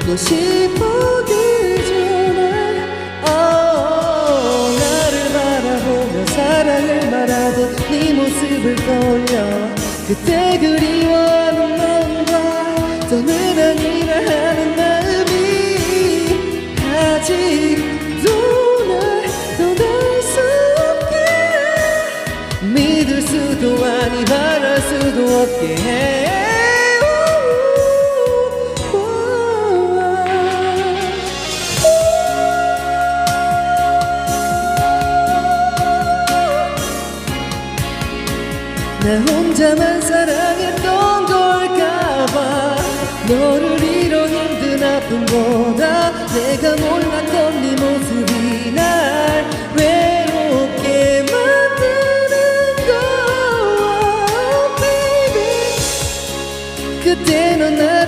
묻고 싶어 그저날 어, 나를 바라보며 사랑을 말하던 네 모습을 떠올려. 그때 그리워하는 넌과 떠는 아니라 하는 마음이 아직도 날 떠날 수 없게. 믿을 수도 아니 바랄 수도 없게 해 나 혼자만 사랑했던 걸까봐 너를 잃어 힘든 아픔보다. 내가 몰랐던 네 모습이 날 외롭게 만드는 거야 baby. 그때 넌 나를